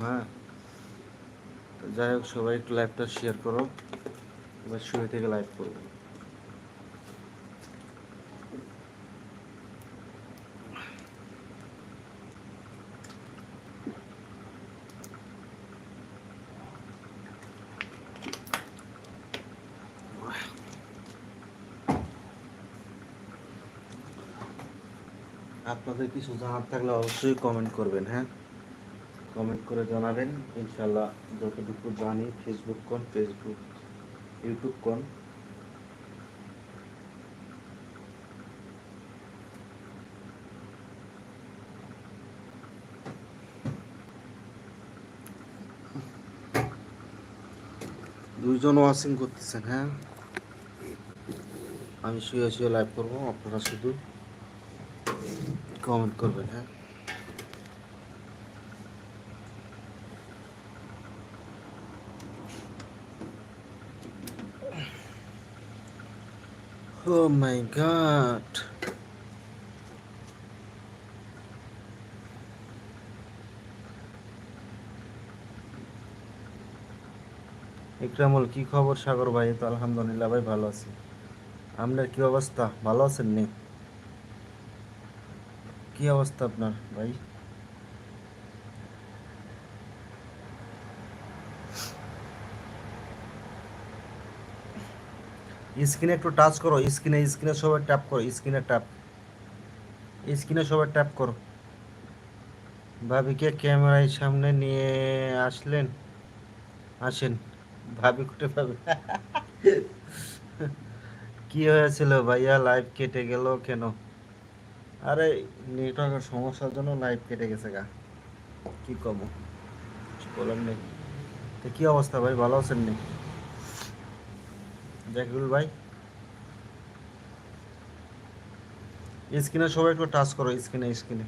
হ্যাঁ। তো যাই হোক, সবাই একটু লাইভটা শেয়ার করো। এবার শুরু থেকে লাইভ করব। আপনাদের কিছু জানার থাকলে অবশ্যই কমেন্ট করবেন হ্যাঁ? কমেন্ট করে জানাবেন। ইনশাল্লাহ যতটুকু জানি ফেসবুক কোন ফেসবুক ইউটিউব কোন দুইজন ওয়াচিং করতেছেন হ্যাঁ? আমি শুয়ে শুয়ে লাইভ করব, আপনারা শুধু কমেন্ট করবেন হ্যাঁ? Oh my god. ইকরামুল, কি খবর সাগর ভাই? তো আলহামদুলিল্লাহ ভাই, ভালো আছি। আপনার কি অবস্থা? ভালো আছেন নি? কি অবস্থা আপনার ভাই? স্ক্রিনে একটু টাচ করো, স্ক্রিনে স্ক্রিনে সবাই ট্যাপ করো, স্ক্রিনে ট্যাপ স্ক্রিনে সবাই ট্যাপ করো। ভাবিকে ক্যামেরায় সামনে নিয়ে আসলেন? আসেন। ভাবি কুটে পাবে? কি হয়েছিল ভাইয়া? লাইভ কেটে গেল কেন? আরে নেটওয়ার্কের সমস্যার জন্য লাইভ কেটে গেছে গা। কি কিছু বলার নেই। তো কি অবস্থা ভাই? ভালো আছেন নি জাকিরুল ভাই। স্ক্রিনে সবাই একটু টাচ করো স্ক্রিনে স্ক্রিনে।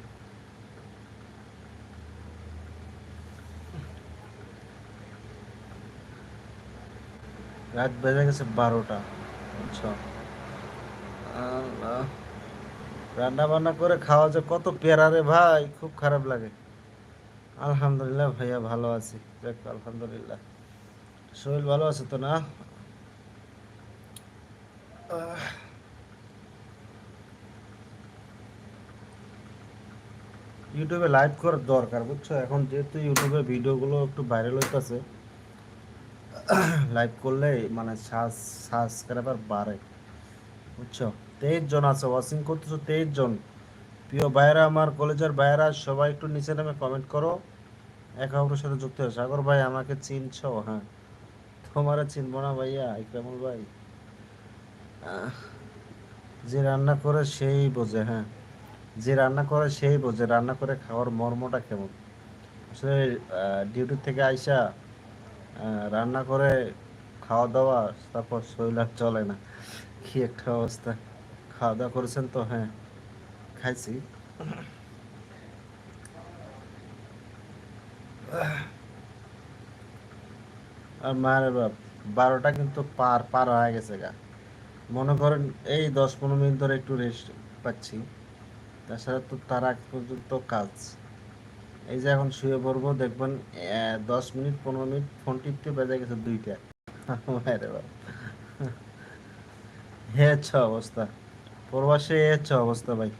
রাত বেজে গেছে বারোটা আচ্ছা রান্না বান্না করে খাওয়া যে কত পেয়ারা রে ভাই খুব খারাপ লাগে। আলহামদুলিল্লাহ ভাইয়া ভালো আছি। দেখ আলহামদুলিল্লাহ। শরীর ভালো আছে তো না। ইউটিউবে লাইভ করার দরকার, বুঝছ? এখন যেহেতু ইউটিউবে ভিডিওগুলো একটু ভাইরাল হইতেছে লাইভ করলে মানে সাবস্ক্রাইবার বাড়ে, বুঝছ? তেইশ জন আছে ওয়াচিং করতেছো তেইশ জন। প্রিয় ভাইয়েরা, আমার কলেজের ভাইয়েরা, সবাই একটু নিচে নামে কমেন্ট করো। একে অপরের সাথে যুক্ত হয়ে সাগর ভাই, আমাকে চিনছো? হ্যাঁ। তোমারা চিনবো না ভাইয়া, ইকরামুল ভাই। যে রান্না করে সেই বোঝে হ্যাঁ। যে রান্না করে সেই বোঝে, রান্না করে খাওয়ার মর্মটা কেমন? আসলে ডিউটি থেকে আইসা রান্না করে খাওয়া দাওয়া, তারপর শরীর আর চলে না। কি একটা অবস্থা। খাওয়া দাওয়া করেছেন তো হ্যাঁ খাইছি। আর মায়ের বাপ, বারোটা কিন্তু পার পার হয়ে গেছে গা। মনে করেন এই দশ পনেরো মিনিট ধরে একটু রেস্ট পাচ্ছি। তাছাড়া তো তার আগ পর্যন্ত কাজ। এই যে এখন শুয়ে পড়ব, দেখবেন দশ মিনিট, পনেরো মিনিট ফোন টিপতে বেজে গেছে দুইটা। হে আচ্ছা অবস্থা। প্রবাসে আচ্ছা অবস্থা ভাই।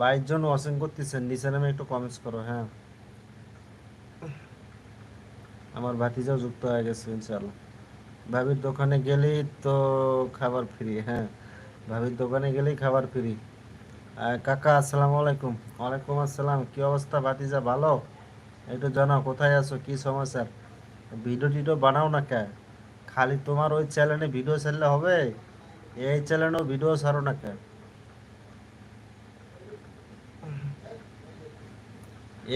বাইশ জন ওয়াচিং করতেছেন, নিচে নামে একটু কমেন্টস করো হ্যাঁ। আমার ভাতিজাও যুক্ত হয়ে গেছে ইনশাল্লাহ ভাবির দোকানে গেলেই তো খাবার ফ্রি হ্যাঁ। ভাবির দোকানে গেলেই খাবার ফ্রি কাকা, আসসালামু আলাইকুম। ওয়ালাইকুম আসসালাম। কি অবস্থা ভাতিজা? ভালো? একটু জানাও, কোথায় আছো? কি সমস্যা? ভিডিও টিডিও বানাও না কে? খালি তোমার ওই চ্যানেলে ভিডিও ছাড়লে হবে? এই চ্যানেলেও ভিডিও ছাড়ো না কে?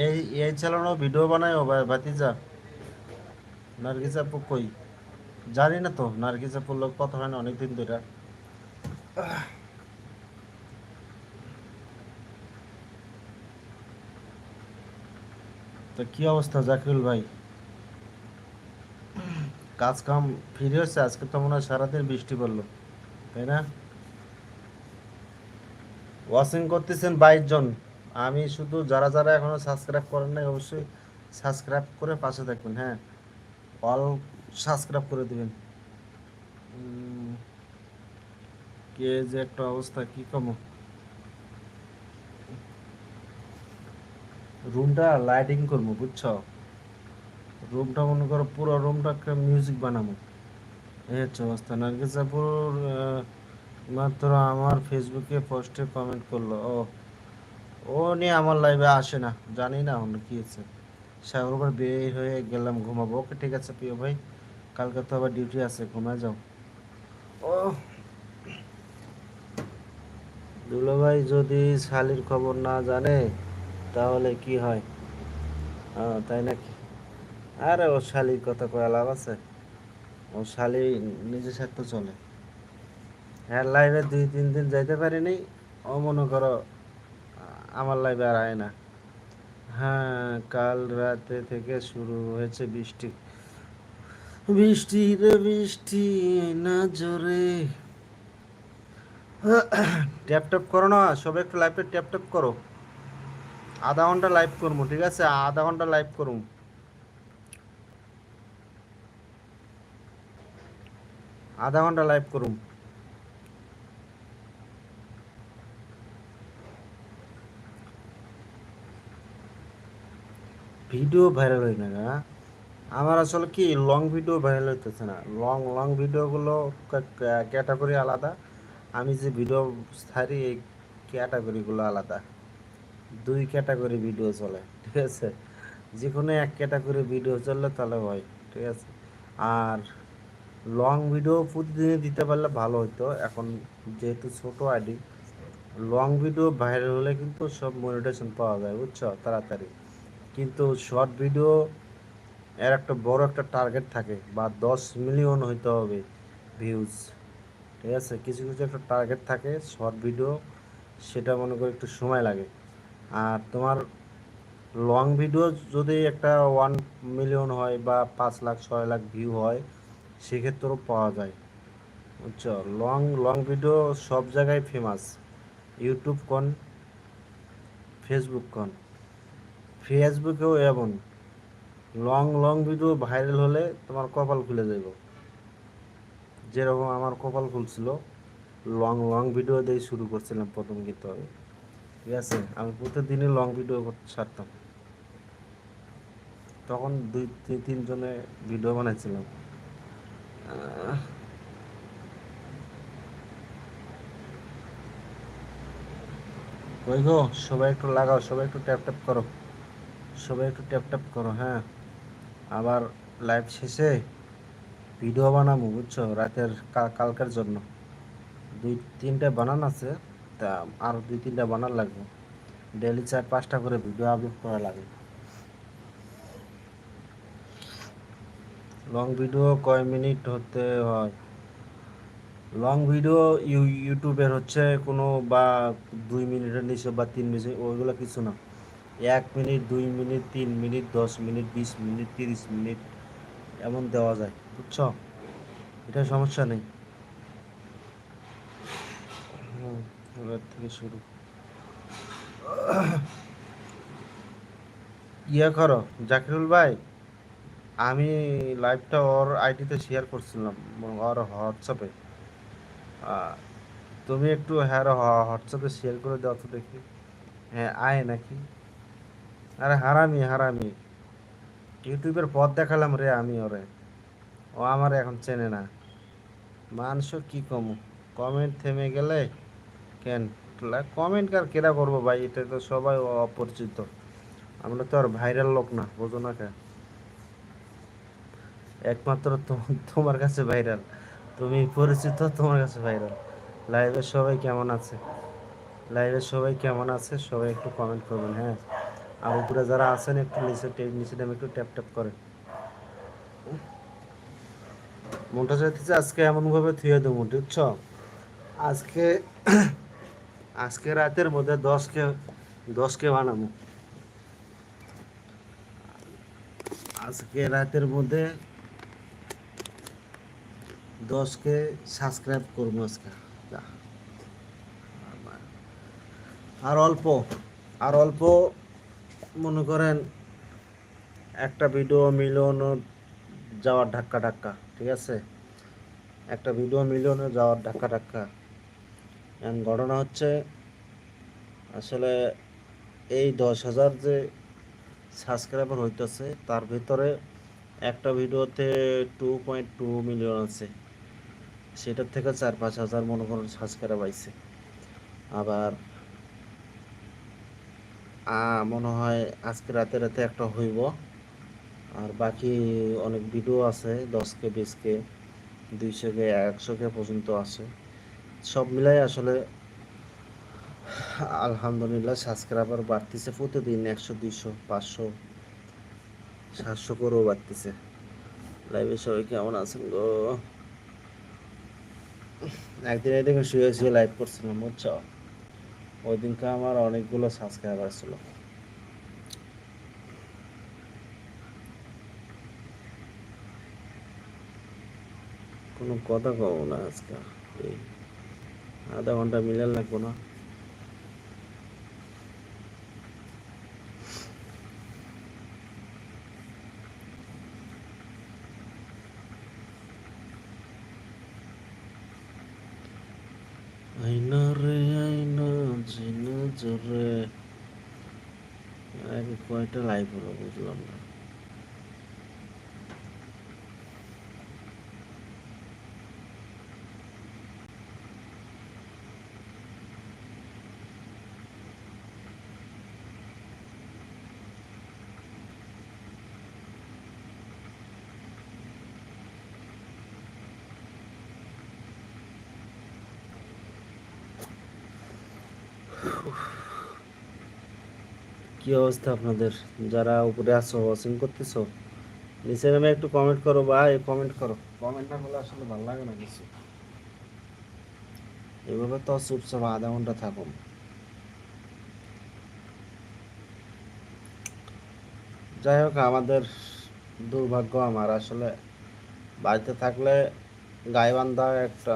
এই এই চ্যানেলেও ভিডিও ভাই ভাতিজা। নার্গিস আপু জানি না তো নার্গিস লোক কথা হয় না অনেকদিন ধরে। তো কি অবস্থা জাকিরুল ভাই? কাজ কাম ফিরে হচ্ছে আজকে তো মনে হয় সারাদিন বৃষ্টি পড়ল, তাই না? ওয়াশিং করতেছেন বাইশ জন। আমি শুধু যারা যারা এখনও সাবস্ক্রাইব করেন নাই, অবশ্যই সাবস্ক্রাইব করে পাশে থাকবেন হ্যাঁ। অল সাবস্ক্রাইব করে দিবেন। কে যে একটা অবস্থা, কি কম? রুমটা লাইটিং করব, বুঝছ? রুমটা মনে করো পুরো রুমটা মিউজিক বানাবো। এই হচ্ছে অবস্থা। নার্গিসাপুর মাত্র আমার ফেসবুকে পোস্টে কমেন্ট করল। ও ও নিয়ে আমার লাইভে আসে না। জানি না অন্য কি হচ্ছে। সাগরবার বের হয়ে গেলাম ঘুমাবো। ওকে, ঠিক আছে, প্রিয় ভাই। কালকে তো আবার ডিউটি আছে, ঘুমায় যাও। ও দুলো ভাই যদি শালির খবর না জানে, তাহলে কি হয়? তাই নাকি? আরে, ও শালির কথা কয়ে লাভ আছে। ও শালি নিজে স্বার্থ চলে। হ্যাঁ লাইভে দুই, তিন দিন যাইতে পারিনি। ও মনে করো, আমার লাইভে আর আয় না। হ্যাঁ কাল রাতে থেকে শুরু হয়েছে বৃষ্টি। বৃষ্টি রে বৃষ্টি না জোরে ট্যাপ ট্যাপ করো না সবাই একটু লাইভে ট্যাপ ট্যাপ করো। আধা ঘণ্টা লাইভ করব, ঠিক আছে? আধা ঘণ্টা লাইভ করব। আধা ঘণ্টা লাইভ করুম ভিডিও ভাইরাল হয় না। আমার আসলে কি লং ভিডিও ভাইরাল হইতেছে না। লং লং ভিডিওগুলো ক্যাটাগরি আলাদা। আমি যে ভিডিও ছাড়ি, এই ক্যাটাগরিগুলো আলাদা। দুই ক্যাটাগরি ভিডিও চলে, ঠিক আছে? যে কোনো এক ক্যাটাগরি ভিডিও চললে তাহলে হয়, ঠিক আছে? আর লং ভিডিও প্রতিদিনই দিতে পারলে ভালো হতো এখন যেহেতু ছোট আইডি লং ভিডিও ভাইরাল হলে কিন্তু সব মনিটেশন পাওয়া যায়, বুঝছ? তাড়াতাড়ি। কিন্তু শর্ট ভিডিও এর একটা বড় একটা টার্গেট থাকে বা দশ মিলিয়ন হইতে হবে ভিউজ ঠিক আছে? কিছু কিছু একটা টার্গেট থাকে শর্ট ভিডিও সেটা মনে করি একটু সময় লাগে। আর তোমার লং ভিডিও যদি একটা ওয়ান মিলিয়ন হয় বা পাঁচ লাখ, ছয় লাখ ভিউ হয়, সেক্ষেত্রেও পাওয়া যায়। বুঝছ? লং লং ভিডিও সব জায়গায় ফেমাস ইউটিউব কন ফেসবুক কন। ফেসবুকেও এমন। লং লং ভিডিও ভাইরাল হলে তোমার কপাল খুলে যাব যেরকম আমার কপাল খুলছিল, লং লং ভিডিও দিয়ে শুরু করছিলাম প্রথম কিন্তু আমি ঠিক আছে? আমি প্রতিদিনই লং ভিডিও ছাড়তাম। তখন দুই, তিন- তিনজনে ভিডিও বানাইছিলাম। গো, সবাই একটু লাগাও, সবাই একটু ট্যাপ ট্যাপ করো। সবাই একটু ট্যাপ ট্যাপ করো হ্যাঁ? আবার লাইভ শেষে ভিডিও বানাবো বুঝছ? রাতের কালকের জন্য। দুই, তিনটা বানান আছে, তা আর দুই, তিনটা বানান লাগবে। ডেলি চার, পাঁচটা করে ভিডিও আপলোড করা লাগে। লং ভিডিও কয় মিনিট হতে হয়? লং ভিডিও ইউ ইউটিউবের হচ্ছে কোনো বা দুই মিনিটের নিচে বা তিন মিনিট ওইগুলো কিছু না। এক মিনিট দুই মিনিট তিন মিনিট দশ মিনিট বিশ মিনিট তিরিশ মিনিট এমন দেওয়া যায় বুঝছ? এটা সমস্যা নেই। থেকে শুরু। ইয়ে করো জাকিরুল ভাই আমি লাইভটা ওর আইডিতে শেয়ার করছিলাম ওর হোয়াটসঅ্যাপে তুমি একটু হ্যাঁ হোয়াটসঅ্যাপে শেয়ার করে দাও তো দেখি। হ্যাঁ আয় নাকি? আরে হারামি হারামি। ইউটিউবের পথ দেখালাম রে আমি ওরে। ও আমার এখন চেনে না। মানুষ কি কম? কমেন্ট থেমে গেলে কেন? কমেন্ট কার কেরা করব ভাই? এটা তো সবাই অপরিচিত আমরা তো আর ভাইরাল লোক না, বোঝো না কে? একমাত্র তোমার কাছে ভাইরাল তুমি পরিচিত, তোমার কাছে ভাইরাল লাইভে সবাই কেমন আছে? লাইভে সবাই কেমন আছে? সবাই একটু কমেন্ট করবেন হ্যাঁ? আর উপরে যারা আছেন একটু নিচে নিচে নামে একটু ট্যাপ ট্যাপ করেন। মনটা চাইতেছে আজকে এমনভাবে থুয়ে দেবো, বুঝছ? আজকে আজকে রাতের মধ্যে দশকে দশকে বানাবো। আজকে রাতের মধ্যে দশকে সাবস্ক্রাইব করব আজকে। আর অল্প আর অল্প মনে করেন একটা ভিডিও মিলিয়ন যাওয়ার ধাক্কা ধাক্কা, ঠিক আছে? একটা ভিডিও মিলিয়নে যাওয়ার ধাক্কা ধাক্কা। ঘটনা হচ্ছে, আসলে এই দশ হাজার যে সাবস্ক্রাইবার হইতেছে, তার ভিতরে একটা ভিডিওতে টু পয়েন্ট টু মিলিয়ন আছে। সেটার থেকে চার পাঁচ হাজার মনে করেন সাবস্ক্রাইব আইছে। আবার মনে হয় আজকে রাতে রাতে একটা হইব। আর বাকি অনেক ভিডিও আছে দশ কে বিশ কে দুইশো কে একশো কে পর্যন্ত আছে। সব মিলাই আসলে আলহামদুলিল্লাহ সাবস্ক্রাইবার বাড়তেছে প্রতিদিন একশো, দুইশো, পাঁচশো, সাতশো করেও বাড়তেছে। লাইভে সবাই কেমন আছেন গো? একদিন এদিকে শুয়ে শুয়ে লাইভ করছিলাম, বুঝছ? ওই দিনকে আমার অনেকগুলো সাবস্ক্রাইবার ছিল। কোনো কথা কব না আজকে। এই আধা ঘণ্টা মিলে লাগবো না। জিনা জোরে কয়টা লাইভ হলো বুঝলাম না। কি অবস্থা আপনাদের? যারা উপরে আছো ওয়াচিং করতেছো নিচে নামে একটু কমেন্ট করো ভাই কমেন্ট করো। কমেন্ট না করলে আসলে ভালো লাগে না কিছু। এভাবে তো চুপচাপ আধা ঘণ্টা থাকুন। যাই হোক আমাদের দুর্ভাগ্য আমার। আসলে বাড়িতে থাকলে গাইবান্ধা একটা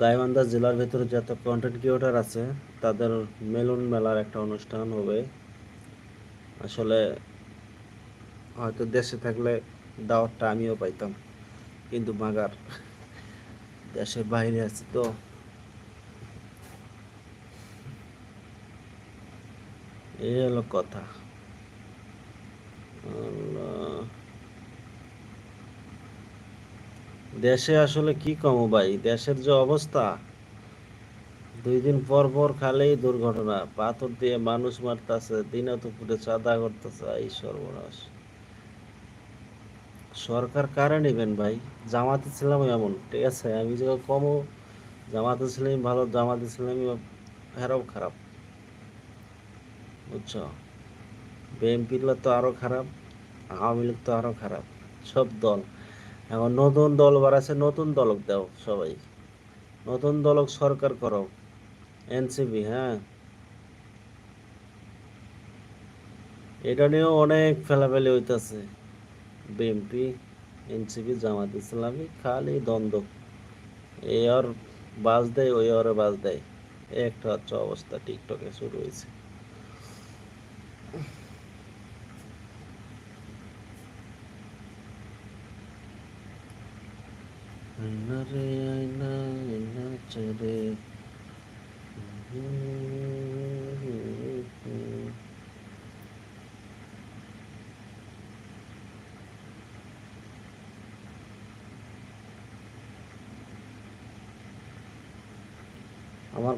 গাইবান্ধা জেলার ভেতরে যত কন্টেন্ট ক্রিয়েটার আছে তাদের মেলন মেলার একটা অনুষ্ঠান হবে। আসলে হয়তো দেশে থাকলে দাওয়াতটা আমিও পাইতাম, কিন্তু মাগার দেশের বাইরে আছি তো। এই হলো কথা। দেশে আসলে কি কম ভাই? দেশের যে অবস্থা দুই দিন পর পর খালি দুর্ঘটনা, পাথর দিয়ে মানুষ মারতেছে, দিনে দুপুরে চাঁদা করতেছে, এই সর্বনাশ। সরকার কারে নেবেন ভাই? জামাতে ছিলাম এমন, ঠিক আছে? আমি যে কমও, জামাত ইসলাম ভালো, জামাত ইসলাম হেরাও খারাপ। বুঝছ? বিএনপির তো আরও খারাপ, আওয়ামী লীগ তো আরও খারাপ, সব দল। এখন নতুন দল বাড়াছে নতুন দলক দাও সবাই। নতুন দলক সরকার করো। এনসিপি হ্যাঁ। এটা নিয়েও অনেক ফেলাফেলি হইতাছে। বিএনপি এনসিপি, জামাত ইসলামী, খালি দ্বন্দ্ব। এ আর বাজ দেয়, ওই আর বাজ দেয়। একটা হচ্ছে অবস্থা, টিকটকে শুরু হয়েছে আয়না রে আয়না আয়না চলে আমার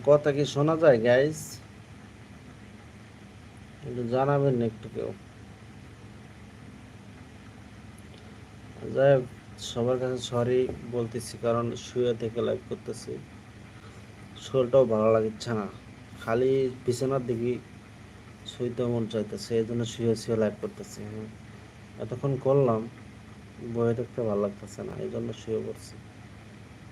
কথা কি শোনা যায় গাইস একটু জানাবেন একটু কেউ। যাই হোক, সবার কাছে সরি বলতেছি, কারণ শুয়ে থেকে লাইভ করতেছি। শরীরটাও ভালো লাগছে না। খালি বিছানার দিকে শুইতে মন চাইতেছে এই জন্য শুয়ে শুয়ে লাইভ করতেছি। হ্যাঁ এতক্ষণ করলাম বয়ে দেখতে ভালো লাগতেছে না এই জন্য শুয়ে পড়ছি।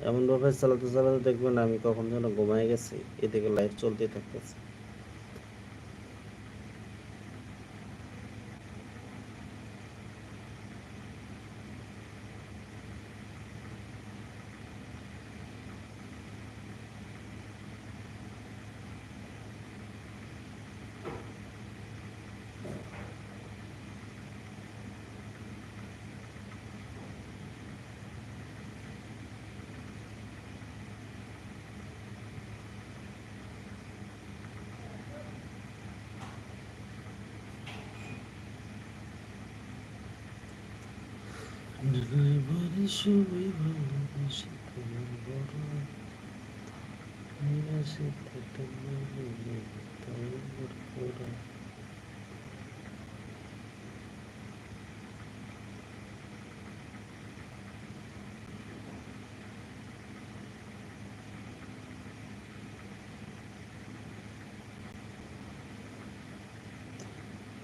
এমনভাবে চালাতে চালাতে দেখবেন আমি কখন যেন ঘুমায় গেছি, এদিকে লাইভ চলতেই থাকতেছে।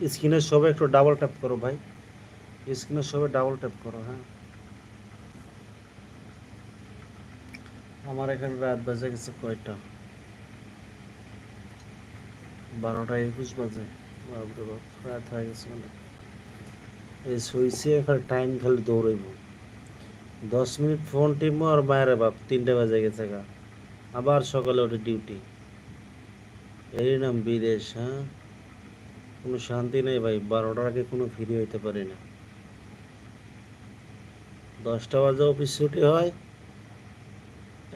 স্ক্রিনের সবে একটু ডাবল ট্যাপ করো ভাই স্ক্রিনের সবে ডাবল ট্যাপ করো হ্যাঁ আমার এখানে রাত বাজে গেছে কয়টা? বারোটা একুশ বাজে। বাপ, রাত হয়ে গেছে মানে। এই শুইছে খালি টাইম খালি দৌড়াইব। দশ মিনিট ফোন টিপবো আর বাইরে বাপ, তিনটে বাজে গেছে গা। আবার সকালে ওঠে ডিউটি এরই নাম বিদেশ হ্যাঁ? কোনো শান্তি নেই ভাই, বারোটার আগে কোনো ফ্রি হইতে পারি না। দশটা বাজে অফিস ছুটি হয়।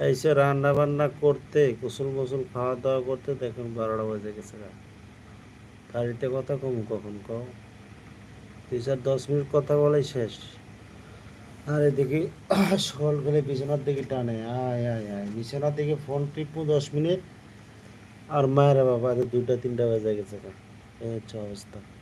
এসে রান্না বান্না করতে, গোসল মোসল খাওয়া দাওয়া করতে, দেখুন বারোটা বাজে গেছে। গাড়িতে কথা কম কখন কও? দুই চার দশ মিনিট কথা বলাই শেষ। আর এদিকে সকাল করে বিছানার দিকে টানে, আয় আয় আয়। বিছানার দিকে ফোন টিপু দশ মিনিট। আর মায়ের বাবা দুইটা, তিনটা বাজে গেছে। এই হচ্ছে অবস্থা।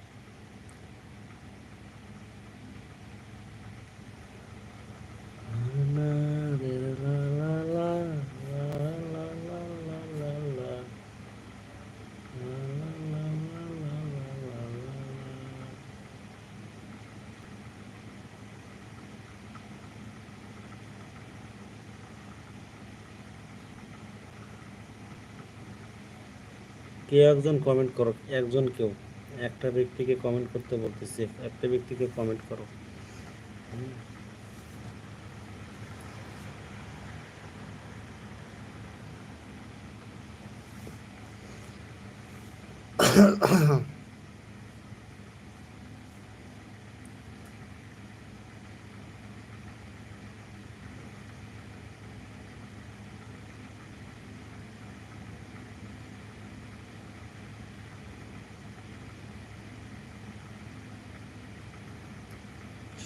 কে একজন কমেন্ট করো? একজন কেউ। একটা ব্যক্তিকে কমেন্ট করতে বলতেছে, একটা ব্যক্তিকে কমেন্ট করো।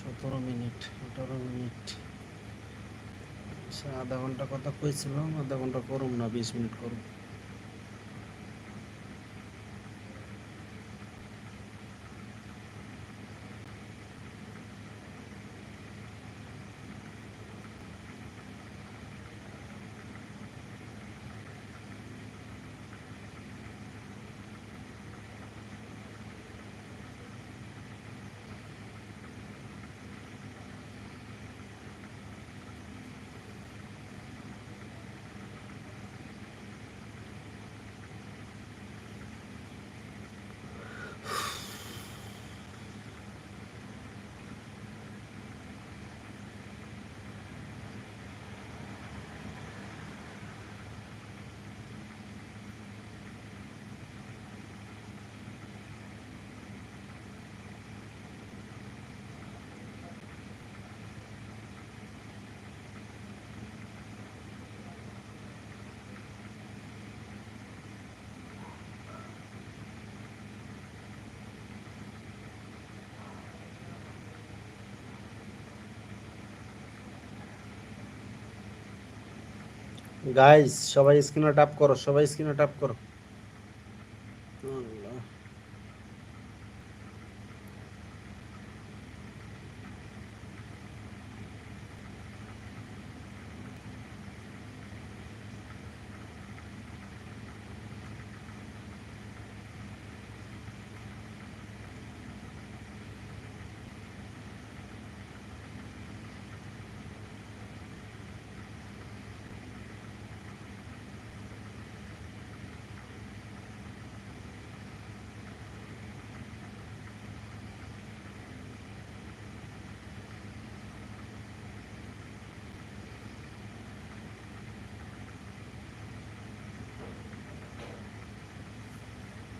সতেরো মিনিট, আঠারো মিনিট। আচ্ছা আধা ঘণ্টা কথা কইছিলাম, আধা ঘণ্টা করুন না, বিশ মিনিট করুম। গাইস সবাই স্ক্রিনে টাপ করো সবাই স্ক্রিনে টাপ করো।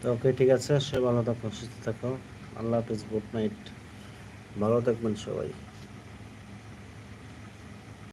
তো ওকে, ঠিক আছে, সে ভালো থাকো সুস্থ থাকো আল্লাহ হাফিজ গুড নাইট ভালো থাকবেন সবাই।